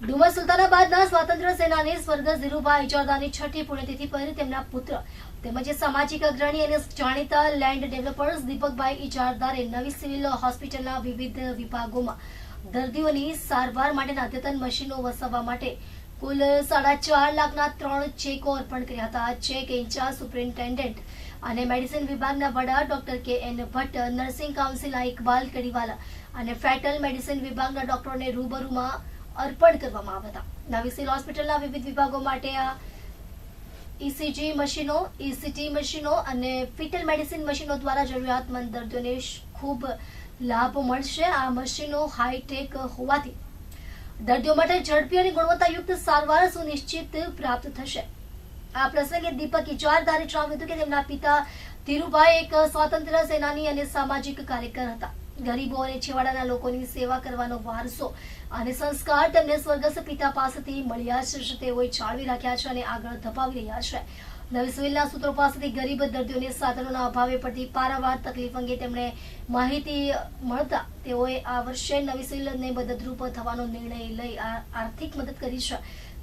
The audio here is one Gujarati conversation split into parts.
ડુમસ સુલતાનાબાદના સ્વાતંત્ર્ય સેનાની સ્વર્ગસ્થ ધીરુભાઈ ઇજારદારની છઠ્ઠી પુણ્યતિથિ પર તેમના પુત્ર તેમજ સામાજિક અગ્રણી અને જાણીતા લેન્ડ ડેવલપર્સ દીપકભાઈ ઇજારદારે નવી સિવિલ હોસ્પિટલના વિવિધ વિભાગોમાં દર્દીઓની સારવાર માટેના અદ્યતન મશીનો વસાવવા માટે કુલ સાડા ચાર લાખના ત્રણ ચેકો અર્પણ કર્યા હતા. ચેક ઇન્ચાર્જ સુપ્રિન્ટેન્ડન્ટ અને મેડિસિન વિભાગના વડા doctor K N Bhatt, nursing કાઉન્સિલના Iqbal Kadiwala અને ફેટલ મેડિસિન વિભાગના ડોક્ટરોને રૂબરૂમાં અર્પણ કરવામાં આવ્યા હતા. નવી હોસ્પિટલના વિવિધ વિભાગો માટે આ ઇસીજી મશીનો ઇસીટી મશીનો અને ફિટલ મેડિસિન મશીનો દ્વારા જરૂરિયાતમંદ દર્દીઓને ખૂબ લાભ મળશે. આ મશીનો હાઈટેક હોવાથી દર્દીઓ માટે ઝડપી અને ગુણવત્તાયુક્ત સારવાર સુનિશ્ચિત પ્રાપ્ત થશે. આ પ્રસંગે દીપક ઇચારદારે જણાવ્યું હતું કે તેમના પિતા ધીરુભાઈ એક સ્વાતંત્ર્ય સેનાની અને સામાજિક કાર્યકર હતા. ગરીબો અને છેવાડાના લોકોની સેવા કરવાનો વારસો અને સંસ્કાર તેમને સ્વર્ગસ્થ પિતા પાસેથી મળ્યા છે. તેઓએ જાળવી રાખ્યા છે અને આગળ ધપાવી રહ્યા છે. નવી સિવિલના સૂત્રો પાસેથી ગરીબ દર્દીઓને સાધનોના અભાવે પડતી પારાવાર તકલીફ અંગે તેમણે માહિતી મળતા તેઓએ આ વર્ષે નવી સિવિલને મદદરૂપ થવાનો નિર્ણય લઈ આર્થિક મદદ કરી છે.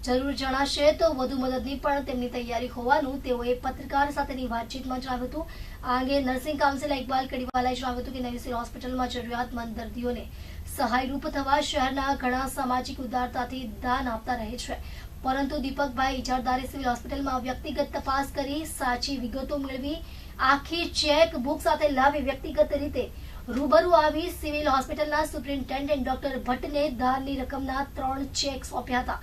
જરૂર જણાશે તો વધુ મદદની પણ તેમની તૈયારી હોવાનું તેઓએ પત્રકાર સાથેની વાતચીતમાં જણાવ્યું હતું. આ અંગે નર્સિંગ કાઉન્સિલ ઇકબાલ કડીવાલાએ જણાવ્યું હતું કે નવી સિવિલ હોસ્પિટલમાં જરૂરિયાતમંદ દર્દીઓને સહાયરૂપ થવા શહેરના ઘણા સામાજિક ઉદારતાથી દાન આપતા રહે છે. પરંતુ દીપકભાઈ ઇજારદારે સિવિલ હોસ્પિટલમાં વ્યક્તિગત તપાસ કરી સાચી વિગતો મેળવી, આખી ચેક બુક સાથે લાવી વ્યક્તિગત રીતે રૂબરૂ આવી સિવિલ હોસ્પિટલના સુપ્રિન્ટેન્ડન્ટ ડોક્ટર ભટ્ટને દાનની રકમના ત્રણ ચેક સોંપ્યા હતા.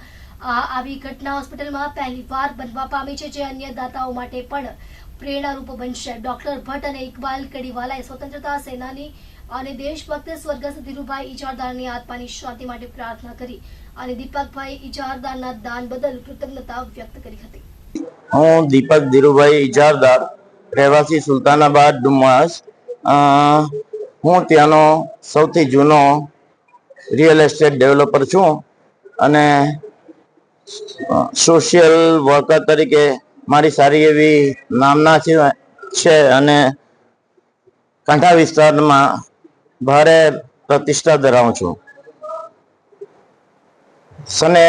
આ આવી ઘટના હોસ્પિટલમાં પહેલીવાર બનવા પામી છે, જે અન્ય દાતાઓ માટે પણ પ્રેરણારૂપ બનશે. ડોક્ટર ભટ્ટ અને ઇકબાલ કડીવાલાએ સ્વતંત્રતા સેનાની અને દેશભક્ત સ્વર્ગસ્થ ધીરુભાઈ ઇજારદારની આત્માની શાંતિ માટે પ્રાર્થના કરી અને દીપકભાઈ ઇજારદારના દાન બદલ કૃતજ્ઞતા વ્યક્ત કરી હતી. હું દીપક ધીરુભાઈ ઇજારદાર, રહેવાસી સુલતાનાબાદ ડુમાસ હું ત્યાંનો સૌથી જૂનો રિયલ એસ્ટેટ ડેવલપર છું અને સોશિયલ વર્કર તરીકે મારી સારી એવી નામના છે અને કાંઠા વિસ્તારમાં ભારે પ્રતિષ્ઠા ધરાવું છું. સને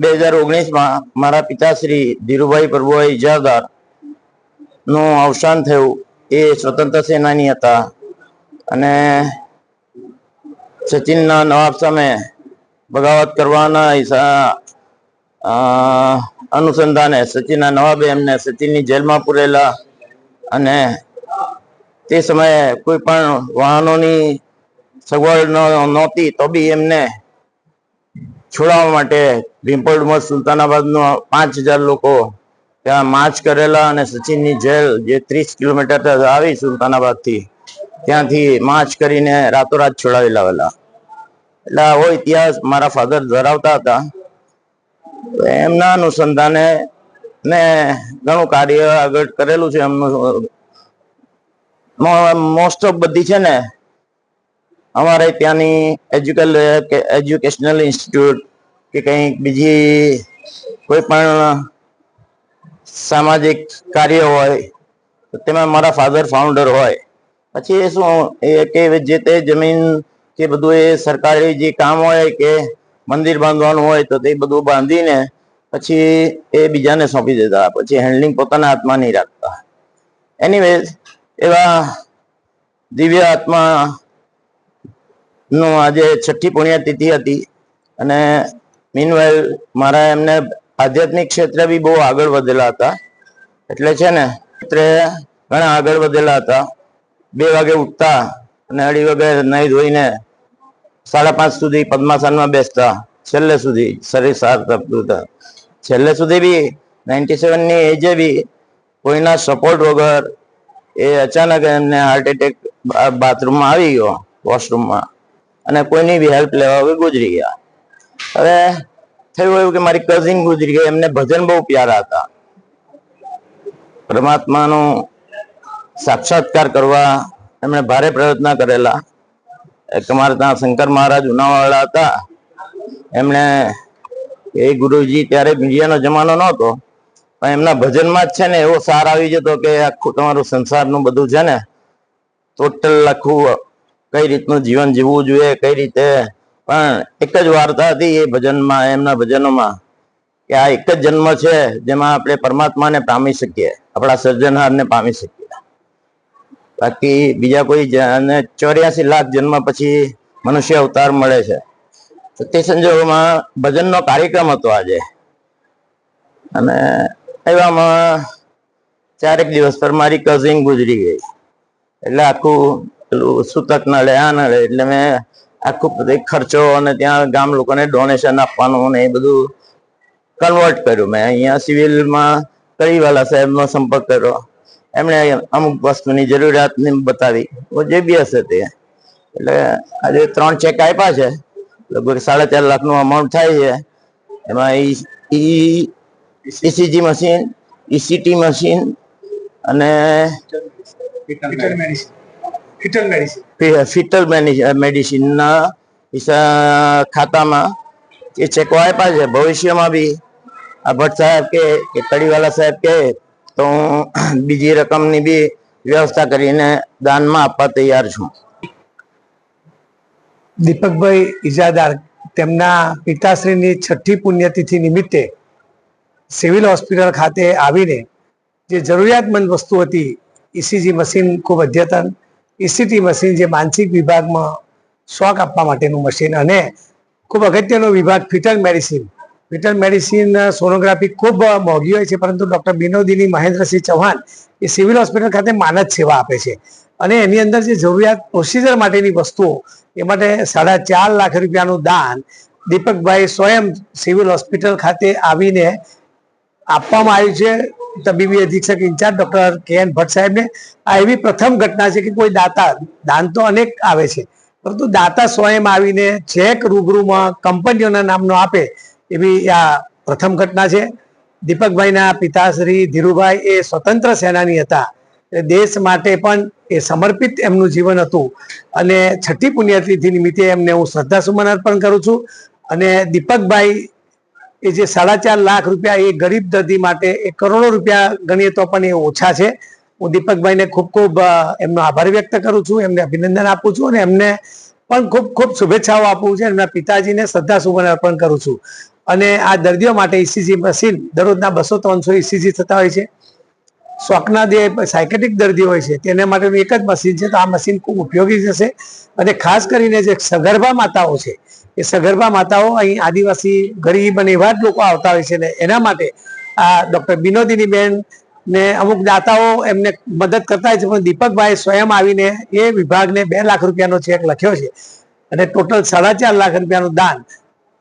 બે હજાર ઓગણીસમાં મારા પિતાશ્રી ધીરુભાઈ પ્રભુભાઈ ઇજારદારનું અવસાન થયું. એ સ્વતંત્ર સેનાની હતા અને સચિનના નવાબ સામે બગાવત કરવાના અનુસંધાને સચિનના નવાબે એમને સચિનની જેલમાં પૂરેલા અને તે સમયે કોઈ પણ વાહનોની સગવડ નહોતી, તો બી એમને છોડાવવા માટે ભીમપોડ સુલતાનાબાદનો પાંચ હજાર લોકો ત્યાં માર્ચ કરેલા અને સચિનની જેલ જે ત્રીસ કિલોમીટર આવી સુલતાનાબાદથી, ત્યાંથી માર્ચ કરીને રાતોરાત છોડાવી લાવેલા એટલે આવો ઇતિહાસ મારા ફાધર ધરાવતા હતા. એમના અનુસંધાને ને ઘણું કાર્ય આગળ કરેલું છે એમનું. મોસ્ટ ઓફ બધી છે ને, અમારે ત્યાંની એજ્યુકેલ એજ્યુકેશનલ ઇન્સ્ટિટ્યૂટ કે કંઈક બીજી કોઈ પણ સામાજિક કાર્ય હોય તેમાં મારા ફાધર ફાઉન્ડર હોય. પછી એ શું, એ કે જે તે જમીન કે બધું એ સરકારી જે કામ હોય કે મંદિર બાંધવાનું હોય તો તે બધું બાંધીને પછી એ બીજાને સોંપી દેતા, પછી હેન્ડલિંગ પોતાના હાથમાં નહીં રાખતા. એનીવે એવા દિવ્ય આત્મા નું આજે છઠ્ઠી પુણ્યતિથિ હતી અને મીનવાઇલ મારા એમને આધ્યાત્મિક ક્ષેત્રે બી બહુ આગળ વધેલા હતા. એટલે છે ને, ક્ષેત્રે ઘણા આગળ વધેલા હતા. બે વાગે ઉઠતા અને અઢી વાગે નહીં ધોઈને સાડા પાંચ સુધી પદ્માસનમાં બેસતા. છેલ્લે સુધી શરીર સાર હતા છેલ્લે સુધી બી નાઇન્ટી સેવનની એજે બી કોઈના સપોર્ટ વગર એ અચાનક એમને હાર્ટ એટેક બાથરૂમમાં આવી ગયો, વોશરૂમમાં. અને કોઈની બી હેલ્પ લેવા વગર ગુજરી ગયા. હવે થયું એવું કે મારી કઝિન ગુજરી ગઈ, એમને ભજન બહુ પ્યારા હતા. પરમાત્માનો સાક્ષાત્કાર કરવા એમણે ભારે પ્રયત્ન કરેલા. એક અમારે ત્યાં શંકર મહારાજ ઉનાવાળા હતા. એમણે એ ગુરુજી ત્યારે મીડિયાનો જમાનો નહોતો, પણ એમના ભજનમાં જ છે ને એવો સાર આવી જતો કે આખું તમારું સંસારનું બધું છે ને ટોટલ આખું કઈ રીતનું જીવન જીવવું જોઈએ, કઈ રીતે? પણ એક જ વાર્તા હતી એ ભજનમાં, એમના ભજનોમાં કે આ એક જ જન્મ છે જેમાં આપણે પરમાત્માને પામી શકીએ, આપણા સર્જનહારને પામી શકીએ. બાકી બીજા કોઈ અને ચોર્યાસી લાખ જન્મ પછી મનુષ્ય અવતાર મળે છે. તો તે સંજોગોમાં ભજનનો કાર્યક્રમ હતો આજે. અને એવામાં ચારેક દિવસ પર મારી કઝિન ગુજરી ગઈ. એટલે આખું પેલું સૂતક નળે આ નળે એટલે મેં આખું બધું ખર્ચો અને ત્યાં ગામ લોકોને ડોનેશન આપવાનું ને એ બધું કન્વર્ટ કર્યું. મેં અહીંયા સિવિલમાં કરીવાલા સાહેબનો સંપર્ક કર્યો. એમણે અમુક વસ્તુની જરૂરિયાતની બતાવી. જે બી હશે તે. એટલે આજે ત્રણ ચેક આપ્યા છે. લગભગ સાડા ચાર લાખનું અમાઉન્ટ થાય છે. એમાં ઈ ઇસીજી મશીન ઈસીટી મશીન અને fetal medicine fetal medicine fetal મેડિસિનના ખાતામાં એ ચેકો આપ્યા છે ભવિષ્યમાં બી. આ ભટ્ટ સાહેબ કે કડીવાલા સાહેબ કે તો હું બીજી રકમની બી વ્યવસ્થા કરીને દાનમાં આપવા તૈયાર છું. દીપકભાઈ ઇજાદાર તેમના પિતાશ્રીની છઠ્ઠી પુણ્યતિથિ નિમિત્તે સિવિલ હોસ્પિટલ ખાતે આવીને જે જરૂરિયાતમંદ વસ્તુ હતી ઈસીજી મશીન ખૂબ અદ્યતન ઈસીટી મશીન જે માનસિક વિભાગમાં શોક આપવા માટેનું મશીન અને ખૂબ અગત્યનો વિભાગ fetal medicine fetal medicine sonography ખૂબ મોંઘી હોય છે, પરંતુ ડૉક્ટર બિનોદિની મહેન્દ્રસિંહ ચૌહાણ એ સિવિલ હોસ્પિટલ ખાતે માનદ સેવા આપે છે. અને એની અંદર જે જરૂરિયાત પ્રોસિજર માટેની વસ્તુઓ, એ માટે સાડા ચાર લાખ રૂપિયાનું દાન દીપકભાઈ સ્વયં સિવિલ હોસ્પિટલ ખાતે આવીને આપવામાં આવ્યું છે. તબીબી અધિક્ષક in-charge doctor K N Bhatt સાહેબને. આ એવી પ્રથમ ઘટના છે કે કોઈ દાતા, દાન તો અનેક આવે છે. પરંતુ દાતા સ્વયં આવીને ચેક રૂબરૂમાં કંપનીઓના નામનો આપે એવી આ પ્રથમ ઘટના છે. દીપકભાઈના પિતાશ્રી ધીરુભાઈ એ સ્વતંત્ર સેનાની હતા. દેશ માટે પણ એ સમર્પિત એમનું જીવન હતું. અને છઠ્ઠી પુણ્યતિથિ નિમિત્તે એમને હું શ્રદ્ધાસુમન અર્પણ કરું છું. અને દીપકભાઈ એ જે સાડા ચાર લાખ રૂપિયા એ ગરીબ દર્દી માટે એ કરોડો રૂપિયા ગણીએ તો પણ એ ઓછા છે. હું દીપકભાઈને ખૂબ ખૂબ એમનો આભાર વ્યક્ત કરું છું. એમને અભિનંદન આપું છું અને એમને પણ ખૂબ ખૂબ શુભેચ્છાઓ આપું છું. એમના પિતાજીને શ્રદ્ધાસુમન અર્પણ કરું છું. અને આ દર્દીઓ માટે ઇસીજી મશીન દરરોજના બસો ત્રણસો ઇસીજી થતા હોય છે. શોખના જે સાયકેટિક દર્દી હોય છે, તેને માટેનું એક જ મશીન છે, તો આ મશીન ખૂબ ઉપયોગી થશે અને ખાસ કરીને જે સગર્ભા માતાઓ છે, એ સગર્ભા માતાઓ અહીં આદિવાસી ગરીબ અને એવા જ લોકો આવતા હોય છે ને એના માટે આ ડૉક્ટર બિનોદિની બેન ને અમુક દાતાઓ એમને મદદ કરતા હોય છે, પણ દીપકભાઈ સ્વયં આવીને એ વિભાગને બે લાખ રૂપિયાનો ચેક લખ્યો છે. અને ટોટલ સાડા ચાર લાખ રૂપિયાનું દાન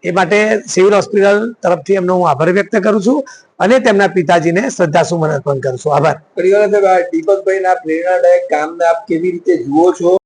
એ માટે સિવિલ હોસ્પિટલ તરફથી એમનો હું આભાર વ્યક્ત કરું છું અને તેમના પિતાજીને શ્રદ્ધાસુમન અર્પણ કરું છું. આભાર. પરિવાર સાહેબ આ દીપકભાઈ ના પ્રેરણાદાયક કામને આપ કેવી રીતે જુઓ છો?